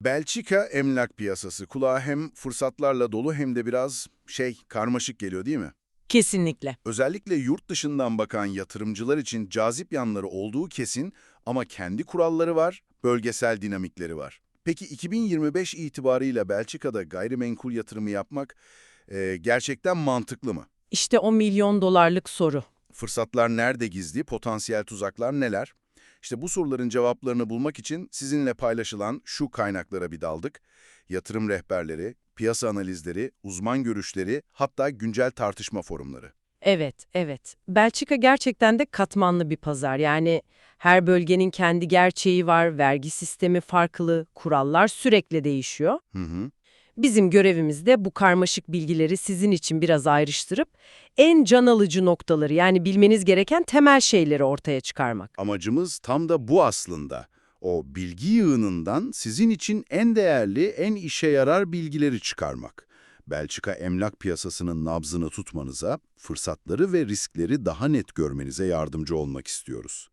Belçika emlak piyasası kulağa hem fırsatlarla dolu hem de biraz şey karmaşık geliyor değil mi? Kesinlikle. Özellikle yurt dışından bakan yatırımcılar için cazip yanları olduğu kesin ama kendi kuralları var, bölgesel dinamikleri var. Peki 2025 itibarıyla Belçika'da gayrimenkul yatırımı yapmak e, gerçekten mantıklı mı? İşte o milyon dolarlık soru. Fırsatlar nerede gizli, potansiyel tuzaklar neler? İşte bu soruların cevaplarını bulmak için sizinle paylaşılan şu kaynaklara bir daldık. Yatırım rehberleri, piyasa analizleri, uzman görüşleri, hatta güncel tartışma forumları. Evet, evet. Belçika gerçekten de katmanlı bir pazar. Yani her bölgenin kendi gerçeği var, vergi sistemi farklı, kurallar sürekli değişiyor. Hı hı. Bizim görevimiz de bu karmaşık bilgileri sizin için biraz ayrıştırıp en can alıcı noktaları yani bilmeniz gereken temel şeyleri ortaya çıkarmak. Amacımız tam da bu aslında. O bilgi yığınından sizin için en değerli, en işe yarar bilgileri çıkarmak. Belçika emlak piyasasının nabzını tutmanıza, fırsatları ve riskleri daha net görmenize yardımcı olmak istiyoruz.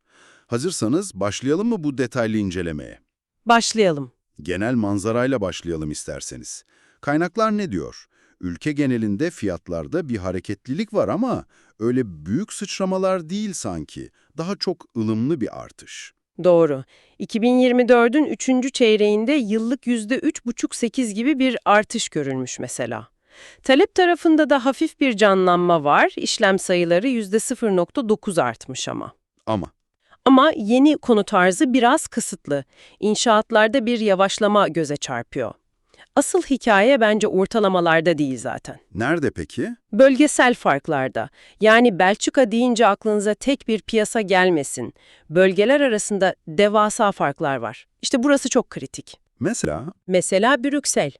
Hazırsanız başlayalım mı bu detaylı incelemeye? Başlayalım. Genel manzarayla başlayalım isterseniz. Kaynaklar ne diyor? Ülke genelinde fiyatlarda bir hareketlilik var ama öyle büyük sıçramalar değil sanki. Daha çok ılımlı bir artış. Doğru. 2024'ün 3. çeyreğinde yıllık %3,5-8 gibi bir artış görülmüş mesela. Talep tarafında da hafif bir canlanma var. İşlem sayıları %0,9 artmış ama. Ama Ama yeni konu tarzı biraz kısıtlı. İnşaatlarda bir yavaşlama göze çarpıyor. Asıl hikaye bence ortalamalarda değil zaten. nerede peki? Bölgesel farklarda. Yani Belçika deyince aklınıza tek bir piyasa gelmesin. Bölgeler arasında devasa farklar var. İşte burası çok kritik. Mesela Mesela Brüksel.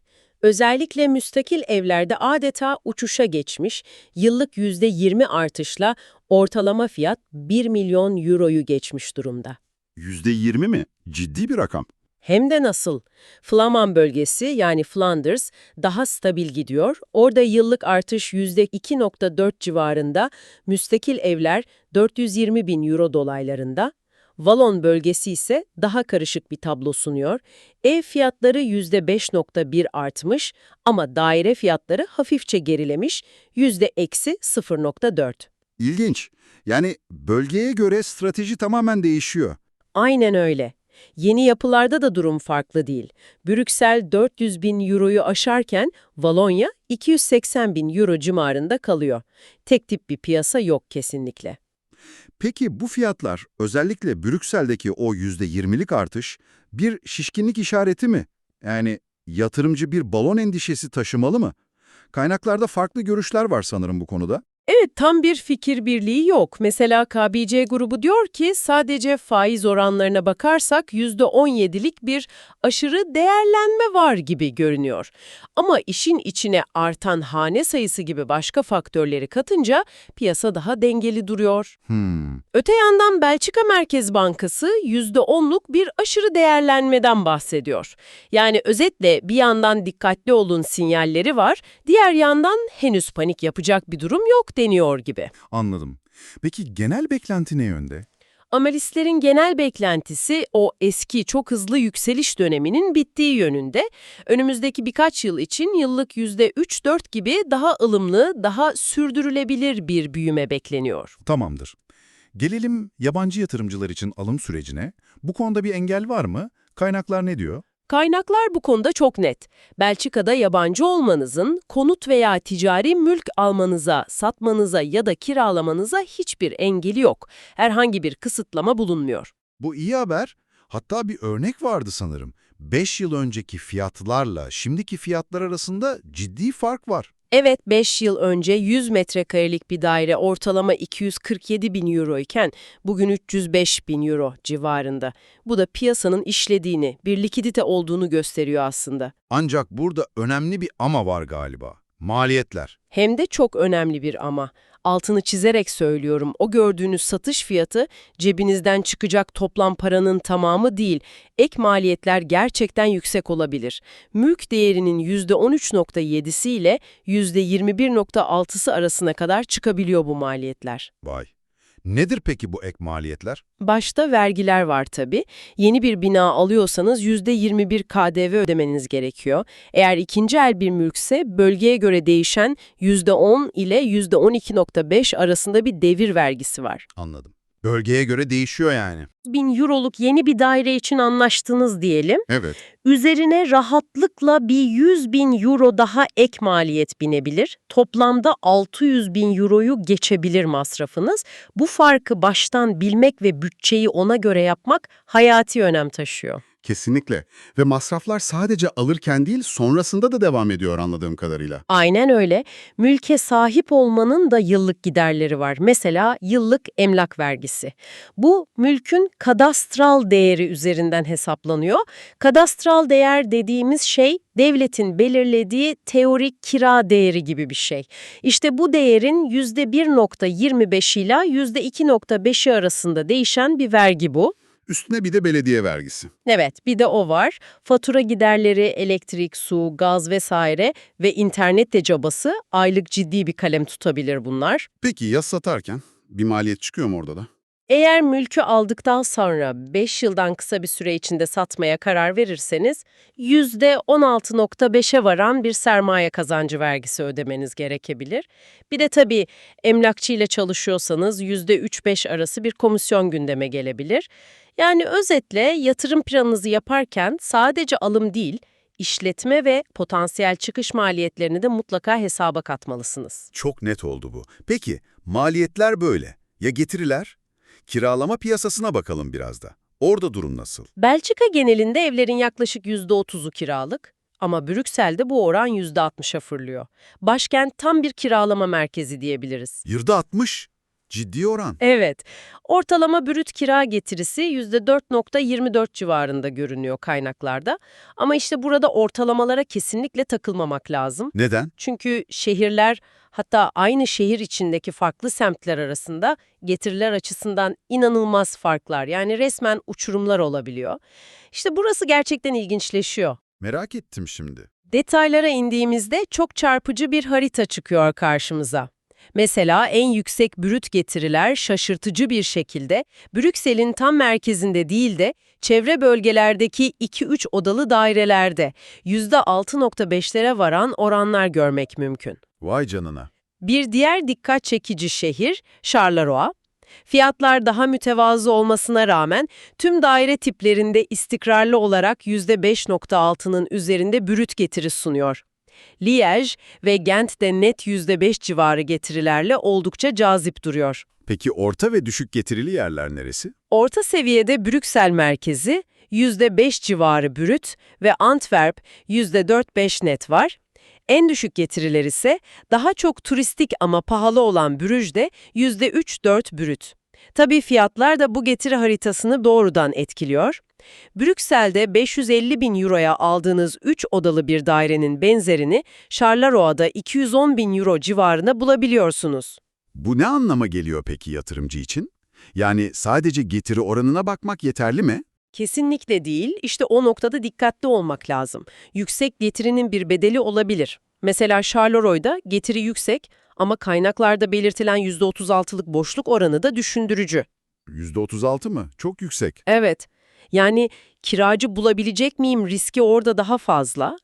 Özellikle müstakil evlerde adeta uçuşa geçmiş, yıllık %20 artışla ortalama fiyat 1 milyon euroyu geçmiş durumda. %20 mi? Ciddi bir rakam. Hem de nasıl? Flaman bölgesi yani Flanders daha stabil gidiyor. Orada yıllık artış %2.4 civarında, müstakil evler 420 bin euro dolaylarında. Vallon bölgesi ise daha karışık bir tablo sunuyor. Ev fiyatları %5.1 artmış ama daire fiyatları hafifçe gerilemiş %-0.4. İlginç. Yani bölgeye göre strateji tamamen değişiyor. Aynen öyle. Yeni yapılarda da durum farklı değil. Brüksel 400 bin euroyu aşarken Valonya 280 bin euro civarında kalıyor. Tek tip bir piyasa yok kesinlikle. Peki bu fiyatlar özellikle Brüksel'deki o %20'lik artış bir şişkinlik işareti mi? Yani yatırımcı bir balon endişesi taşımalı mı? Kaynaklarda farklı görüşler var sanırım bu konuda. Evet tam bir fikir birliği yok. Mesela KBC grubu diyor ki sadece faiz oranlarına bakarsak %17'lik bir aşırı değerlenme var gibi görünüyor. Ama işin içine artan hane sayısı gibi başka faktörleri katınca piyasa daha dengeli duruyor. Hmm. Öte yandan Belçika Merkez Bankası %10'luk bir aşırı değerlenmeden bahsediyor. Yani özetle bir yandan dikkatli olun sinyalleri var, diğer yandan henüz panik yapacak bir durum yok deniyor gibi. Anladım. Peki genel beklenti ne yönde? Analistlerin genel beklentisi o eski çok hızlı yükseliş döneminin bittiği yönünde. Önümüzdeki birkaç yıl için yıllık %3-4 gibi daha ılımlı, daha sürdürülebilir bir büyüme bekleniyor. Tamamdır. Gelelim yabancı yatırımcılar için alım sürecine. Bu konuda bir engel var mı? Kaynaklar ne diyor? Kaynaklar bu konuda çok net. Belçika'da yabancı olmanızın konut veya ticari mülk almanıza, satmanıza ya da kiralamanıza hiçbir engeli yok. Herhangi bir kısıtlama bulunmuyor. Bu iyi haber. Hatta bir örnek vardı sanırım. 5 yıl önceki fiyatlarla şimdiki fiyatlar arasında ciddi fark var. Evet 5 yıl önce 100 metrekarelik bir daire ortalama 247 bin euro iken bugün 305 bin euro civarında. Bu da piyasanın işlediğini, bir likidite olduğunu gösteriyor aslında. Ancak burada önemli bir ama var galiba. Maliyetler. Hem de çok önemli bir ama. Altını çizerek söylüyorum, o gördüğünüz satış fiyatı cebinizden çıkacak toplam paranın tamamı değil. Ek maliyetler gerçekten yüksek olabilir. Mülk değerinin %13.7'si ile %21.6'sı arasına kadar çıkabiliyor bu maliyetler. Vay. Nedir peki bu ek maliyetler? Başta vergiler var tabii. Yeni bir bina alıyorsanız %21 KDV ödemeniz gerekiyor. Eğer ikinci el bir mülkse bölgeye göre değişen %10 ile %12.5 arasında bir devir vergisi var. Anladım. Bölgeye göre değişiyor yani. 1000 euroluk yeni bir daire için anlaştınız diyelim. Evet. Üzerine rahatlıkla bir 100 bin euro daha ek maliyet binebilir. Toplamda 600 bin euroyu geçebilir masrafınız. Bu farkı baştan bilmek ve bütçeyi ona göre yapmak hayati önem taşıyor. Kesinlikle. Ve masraflar sadece alırken değil sonrasında da devam ediyor anladığım kadarıyla. Aynen öyle. Mülke sahip olmanın da yıllık giderleri var. Mesela yıllık emlak vergisi. Bu mülkün kadastral değeri üzerinden hesaplanıyor. Kadastral değer dediğimiz şey devletin belirlediği teorik kira değeri gibi bir şey. İşte bu değerin %1.25 ila %2.5'i arasında değişen bir vergi bu. Üstüne bir de belediye vergisi. Evet, bir de o var. Fatura giderleri, elektrik, su, gaz vesaire ve internet de cabası aylık ciddi bir kalem tutabilir bunlar. Peki ya satarken? Bir maliyet çıkıyor mu orada da? Eğer mülkü aldıktan sonra 5 yıldan kısa bir süre içinde satmaya karar verirseniz %16.5'e varan bir sermaye kazancı vergisi ödemeniz gerekebilir. Bir de tabii emlakçı ile çalışıyorsanız %3-5 arası bir komisyon gündeme gelebilir. Yani özetle yatırım planınızı yaparken sadece alım değil, işletme ve potansiyel çıkış maliyetlerini de mutlaka hesaba katmalısınız. Çok net oldu bu. Peki, maliyetler böyle. Ya getiriler? Kiralama piyasasına bakalım biraz da. Orada durum nasıl? Belçika genelinde evlerin yaklaşık %30'u kiralık ama Brüksel'de bu oran %60'a fırlıyor. Başkent tam bir kiralama merkezi diyebiliriz. Yırda 60. Ciddi oran. Evet, ortalama brüt kira getirisi %4.24 civarında görünüyor kaynaklarda. Ama işte burada ortalamalara kesinlikle takılmamak lazım. Neden? Çünkü şehirler hatta aynı şehir içindeki farklı semtler arasında getiriler açısından inanılmaz farklar yani resmen uçurumlar olabiliyor. İşte burası gerçekten ilginçleşiyor. Merak ettim şimdi. Detaylara indiğimizde çok çarpıcı bir harita çıkıyor karşımıza. Mesela en yüksek brüt getiriler şaşırtıcı bir şekilde Brüksel'in tam merkezinde değil de çevre bölgelerdeki 2-3 odalı dairelerde %6.5'lere varan oranlar görmek mümkün. Vay canına. Bir diğer dikkat çekici şehir Charleroi. Fiyatlar daha mütevazı olmasına rağmen tüm daire tiplerinde istikrarlı olarak %5.6'nın üzerinde brüt getiri sunuyor. Liège ve Gent de net %5 civarı getirilerle oldukça cazip duruyor. Peki orta ve düşük getirili yerler neresi? Orta seviyede Brüksel merkezi %5 civarı brüt ve Antwerp %4-5 net var. En düşük getiriler ise daha çok turistik ama pahalı olan Brüj'de %3-4 brüt. Tabii fiyatlar da bu getiri haritasını doğrudan etkiliyor. Brüksel'de 550 bin euroya aldığınız 3 odalı bir dairenin benzerini Charleroi 210 bin euro civarına bulabiliyorsunuz. Bu ne anlama geliyor peki yatırımcı için? Yani sadece getiri oranına bakmak yeterli mi? Kesinlikle değil. İşte o noktada dikkatli olmak lazım. Yüksek getirinin bir bedeli olabilir. Mesela Charleroi getiri yüksek ama kaynaklarda belirtilen %36'lık boşluk oranı da düşündürücü. %36 mı? Çok yüksek. Evet, yani kiracı bulabilecek miyim riski orada daha fazla.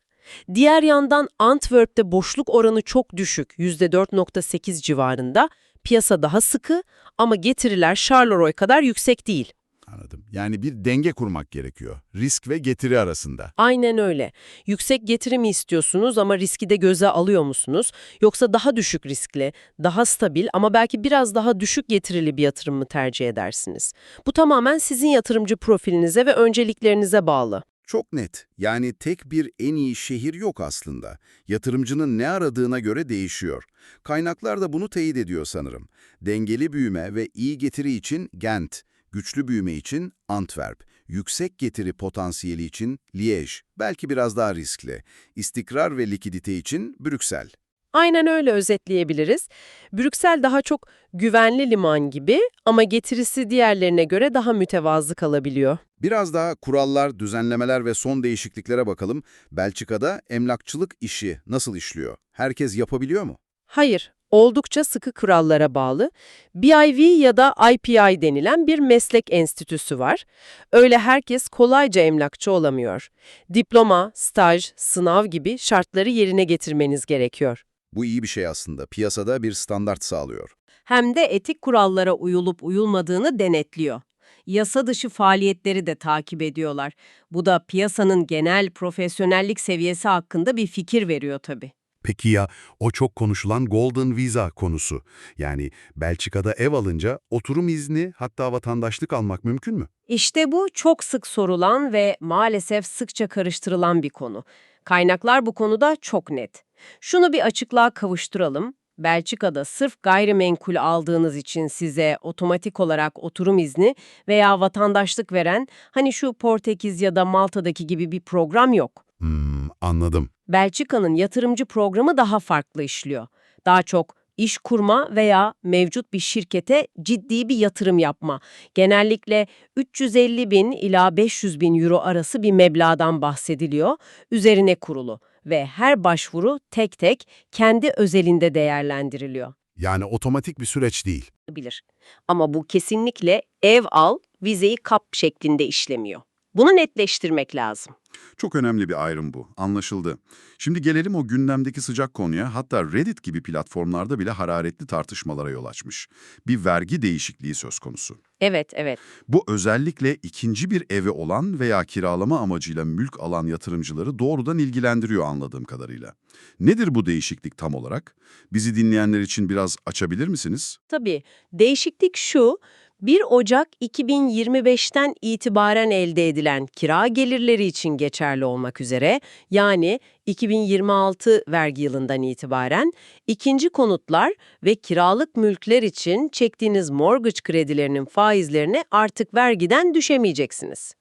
Diğer yandan Antwerp'te boşluk oranı çok düşük, %4.8 civarında. Piyasa daha sıkı ama getiriler Charleroi kadar yüksek değil. Anladım. Yani bir denge kurmak gerekiyor. Risk ve getiri arasında. Aynen öyle. Yüksek getiri mi istiyorsunuz ama riski de göze alıyor musunuz? Yoksa daha düşük riskli, daha stabil ama belki biraz daha düşük getirili bir yatırım mı tercih edersiniz? Bu tamamen sizin yatırımcı profilinize ve önceliklerinize bağlı. Çok net. Yani tek bir en iyi şehir yok aslında. Yatırımcının ne aradığına göre değişiyor. Kaynaklar da bunu teyit ediyor sanırım. Dengeli büyüme ve iyi getiri için Gent, güçlü büyüme için Antwerp, yüksek getiri potansiyeli için Liège, belki biraz daha riskli, istikrar ve likidite için Brüksel. Aynen öyle özetleyebiliriz. Brüksel daha çok güvenli liman gibi ama getirisi diğerlerine göre daha mütevazı kalabiliyor. Biraz daha kurallar, düzenlemeler ve son değişikliklere bakalım. Belçika'da emlakçılık işi nasıl işliyor? Herkes yapabiliyor mu? Hayır, oldukça sıkı kurallara bağlı. BIV ya da IPI denilen bir meslek enstitüsü var. Öyle herkes kolayca emlakçı olamıyor. Diploma, staj, sınav gibi şartları yerine getirmeniz gerekiyor. Bu iyi bir şey aslında. Piyasada bir standart sağlıyor. Hem de etik kurallara uyulup uyulmadığını denetliyor. Yasa dışı faaliyetleri de takip ediyorlar. Bu da piyasanın genel profesyonellik seviyesi hakkında bir fikir veriyor tabii. Peki ya o çok konuşulan Golden Visa konusu? Yani Belçika'da ev alınca oturum izni hatta vatandaşlık almak mümkün mü? İşte bu çok sık sorulan ve maalesef sıkça karıştırılan bir konu. Kaynaklar bu konuda çok net. Şunu bir açıklığa kavuşturalım. Belçika'da sırf gayrimenkul aldığınız için size otomatik olarak oturum izni veya vatandaşlık veren hani şu Portekiz ya da Malta'daki gibi bir program yok. Hmm, anladım. Belçika'nın yatırımcı programı daha farklı işliyor. Daha çok iş kurma veya mevcut bir şirkete ciddi bir yatırım yapma. Genellikle 350 bin ila 500 bin euro arası bir meblağdan bahsediliyor, üzerine kurulu ve her başvuru tek tek kendi özelinde değerlendiriliyor. Yani otomatik bir süreç değil. Bilir. Ama bu kesinlikle ev al, vizeyi kap şeklinde işlemiyor. Bunu netleştirmek lazım. Çok önemli bir ayrım bu. Anlaşıldı. Şimdi gelelim o gündemdeki sıcak konuya. Hatta Reddit gibi platformlarda bile hararetli tartışmalara yol açmış. Bir vergi değişikliği söz konusu. Evet, evet. Bu özellikle ikinci bir evi olan veya kiralama amacıyla mülk alan yatırımcıları doğrudan ilgilendiriyor anladığım kadarıyla. Nedir bu değişiklik tam olarak? Bizi dinleyenler için biraz açabilir misiniz? Tabii. Değişiklik şu, 1 Ocak 2025'ten itibaren elde edilen kira gelirleri için geçerli olmak üzere, yani 2026 vergi yılından itibaren ikinci konutlar ve kiralık mülkler için çektiğiniz mortgage kredilerinin faizlerini artık vergiden düşemeyeceksiniz.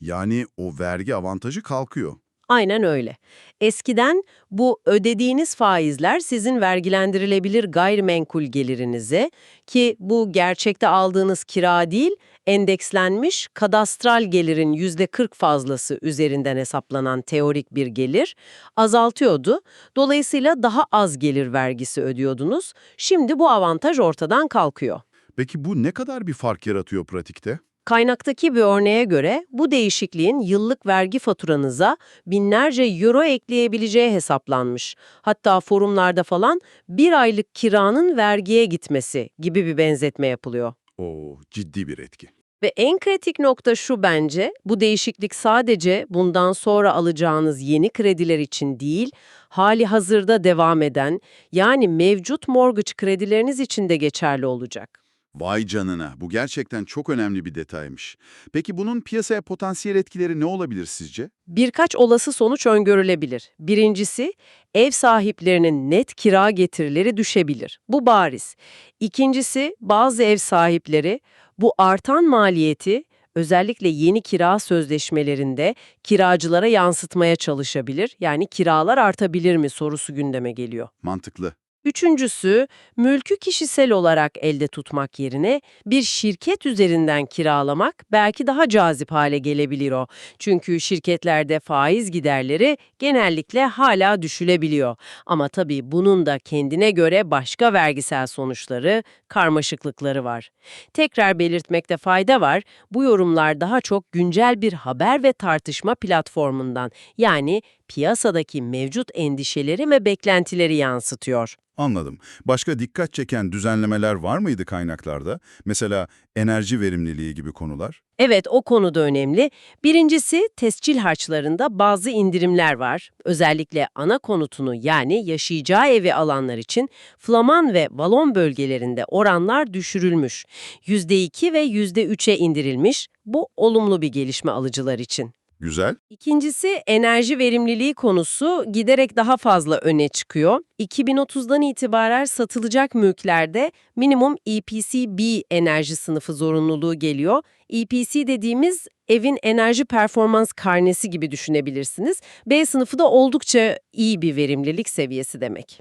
Yani o vergi avantajı kalkıyor. Aynen öyle. Eskiden bu ödediğiniz faizler sizin vergilendirilebilir gayrimenkul gelirinize ki bu gerçekte aldığınız kira değil, endekslenmiş kadastral gelirin %40 fazlası üzerinden hesaplanan teorik bir gelir azaltıyordu. Dolayısıyla daha az gelir vergisi ödüyordunuz. Şimdi bu avantaj ortadan kalkıyor. Peki bu ne kadar bir fark yaratıyor pratikte? Kaynaktaki bir örneğe göre bu değişikliğin yıllık vergi faturanıza binlerce euro ekleyebileceği hesaplanmış. Hatta forumlarda falan bir aylık kiranın vergiye gitmesi gibi bir benzetme yapılıyor. Oo, ciddi bir etki. Ve en kritik nokta şu bence, bu değişiklik sadece bundan sonra alacağınız yeni krediler için değil, hali hazırda devam eden, yani mevcut mortgage kredileriniz için de geçerli olacak. Vay canına, bu gerçekten çok önemli bir detaymış. Peki bunun piyasaya potansiyel etkileri ne olabilir sizce? Birkaç olası sonuç öngörülebilir. Birincisi, ev sahiplerinin net kira getirileri düşebilir. Bu bariz. İkincisi, bazı ev sahipleri bu artan maliyeti özellikle yeni kira sözleşmelerinde kiracılara yansıtmaya çalışabilir. Yani kiralar artabilir mi sorusu gündeme geliyor. Mantıklı. Üçüncüsü, mülkü kişisel olarak elde tutmak yerine bir şirket üzerinden kiralamak belki daha cazip hale gelebilir o. Çünkü şirketlerde faiz giderleri genellikle hala düşülebiliyor. Ama tabii bunun da kendine göre başka vergisel sonuçları, karmaşıklıkları var. Tekrar belirtmekte fayda var, bu yorumlar daha çok güncel bir haber ve tartışma platformundan yani piyasadaki mevcut endişeleri ve beklentileri yansıtıyor. Anladım. Başka dikkat çeken düzenlemeler var mıydı kaynaklarda? Mesela enerji verimliliği gibi konular? Evet, o konuda önemli. Birincisi, tescil harçlarında bazı indirimler var. Özellikle ana konutunu yani yaşayacağı evi alanlar için Flaman ve Valon bölgelerinde oranlar düşürülmüş. %2 ve %3'e indirilmiş. Bu olumlu bir gelişme alıcılar için. Güzel. İkincisi enerji verimliliği konusu giderek daha fazla öne çıkıyor. 2030'dan itibaren satılacak mülklerde minimum EPC B enerji sınıfı zorunluluğu geliyor. EPC dediğimiz evin enerji performans karnesi gibi düşünebilirsiniz. B sınıfı da oldukça iyi bir verimlilik seviyesi demek.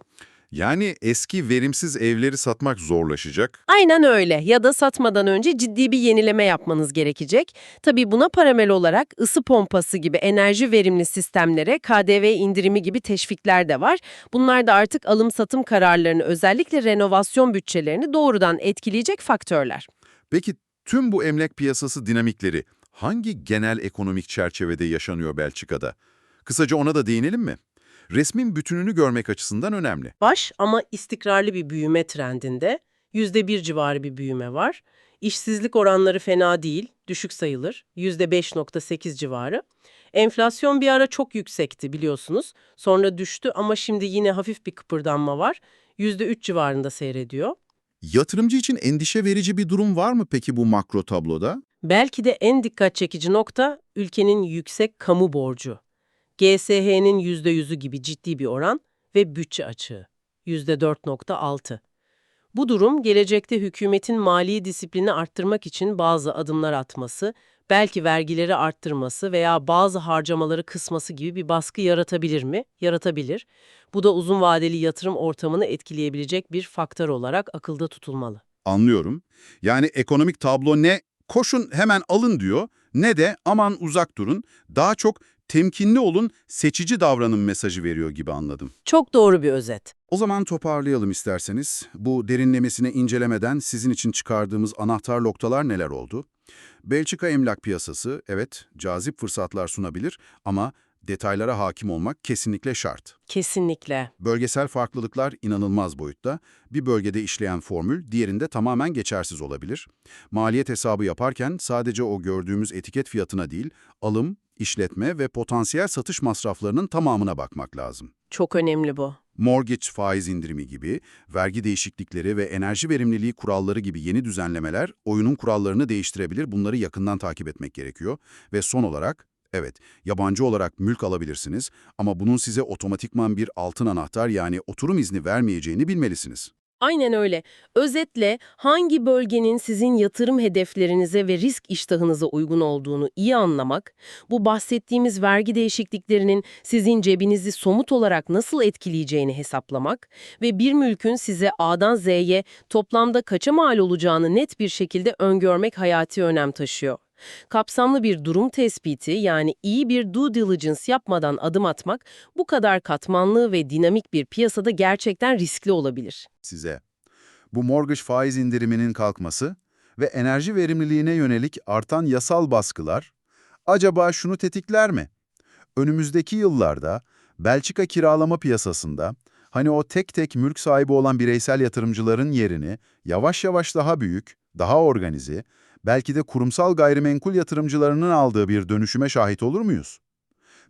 Yani eski verimsiz evleri satmak zorlaşacak. Aynen öyle ya da satmadan önce ciddi bir yenileme yapmanız gerekecek. Tabii buna paralel olarak ısı pompası gibi enerji verimli sistemlere KDV indirimi gibi teşvikler de var. Bunlar da artık alım-satım kararlarını özellikle renovasyon bütçelerini doğrudan etkileyecek faktörler. Peki tüm bu emlak piyasası dinamikleri hangi genel ekonomik çerçevede yaşanıyor Belçika'da? Kısaca ona da değinelim mi? Resmin bütününü görmek açısından önemli. Baş ama istikrarlı bir büyüme trendinde %1 civarı bir büyüme var. İşsizlik oranları fena değil, düşük sayılır. %5.8 civarı. Enflasyon bir ara çok yüksekti biliyorsunuz. Sonra düştü ama şimdi yine hafif bir kıpırdanma var. %3 civarında seyrediyor. Yatırımcı için endişe verici bir durum var mı peki bu makro tabloda? Belki de en dikkat çekici nokta ülkenin yüksek kamu borcu. GSH'nin %100'ü gibi ciddi bir oran ve bütçe açığı %4.6. Bu durum gelecekte hükümetin mali disiplini arttırmak için bazı adımlar atması, belki vergileri arttırması veya bazı harcamaları kısması gibi bir baskı yaratabilir mi? Yaratabilir. Bu da uzun vadeli yatırım ortamını etkileyebilecek bir faktör olarak akılda tutulmalı. Anlıyorum. Yani ekonomik tablo ne koşun hemen alın diyor ne de aman uzak durun daha çok temkinli olun seçici davranın mesajı veriyor gibi anladım. Çok doğru bir özet. O zaman toparlayalım isterseniz. Bu derinlemesine incelemeden sizin için çıkardığımız anahtar noktalar neler oldu? Belçika emlak piyasası evet cazip fırsatlar sunabilir ama detaylara hakim olmak kesinlikle şart. Kesinlikle. Bölgesel farklılıklar inanılmaz boyutta. Bir bölgede işleyen formül diğerinde tamamen geçersiz olabilir. Maliyet hesabı yaparken sadece o gördüğümüz etiket fiyatına değil, alım, işletme ve potansiyel satış masraflarının tamamına bakmak lazım. Çok önemli bu. Mortgage faiz indirimi gibi, vergi değişiklikleri ve enerji verimliliği kuralları gibi yeni düzenlemeler oyunun kurallarını değiştirebilir. Bunları yakından takip etmek gerekiyor. Ve son olarak, evet, yabancı olarak mülk alabilirsiniz ama bunun size otomatikman bir altın anahtar yani oturum izni vermeyeceğini bilmelisiniz. Aynen öyle. Özetle hangi bölgenin sizin yatırım hedeflerinize ve risk iştahınıza uygun olduğunu iyi anlamak, bu bahsettiğimiz vergi değişikliklerinin sizin cebinizi somut olarak nasıl etkileyeceğini hesaplamak ve bir mülkün size A'dan Z'ye toplamda kaça mal olacağını net bir şekilde öngörmek hayati önem taşıyor. Kapsamlı bir durum tespiti yani iyi bir due diligence yapmadan adım atmak bu kadar katmanlı ve dinamik bir piyasada gerçekten riskli olabilir. Size bu mortgage faiz indiriminin kalkması ve enerji verimliliğine yönelik artan yasal baskılar acaba şunu tetikler mi? Önümüzdeki yıllarda Belçika kiralama piyasasında hani o tek tek mülk sahibi olan bireysel yatırımcıların yerini yavaş yavaş daha büyük, daha organize, belki de kurumsal gayrimenkul yatırımcılarının aldığı bir dönüşüme şahit olur muyuz?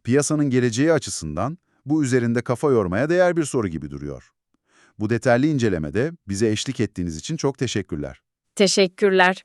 Piyasanın geleceği açısından bu üzerinde kafa yormaya değer bir soru gibi duruyor. Bu detaylı incelemede bize eşlik ettiğiniz için çok teşekkürler. Teşekkürler.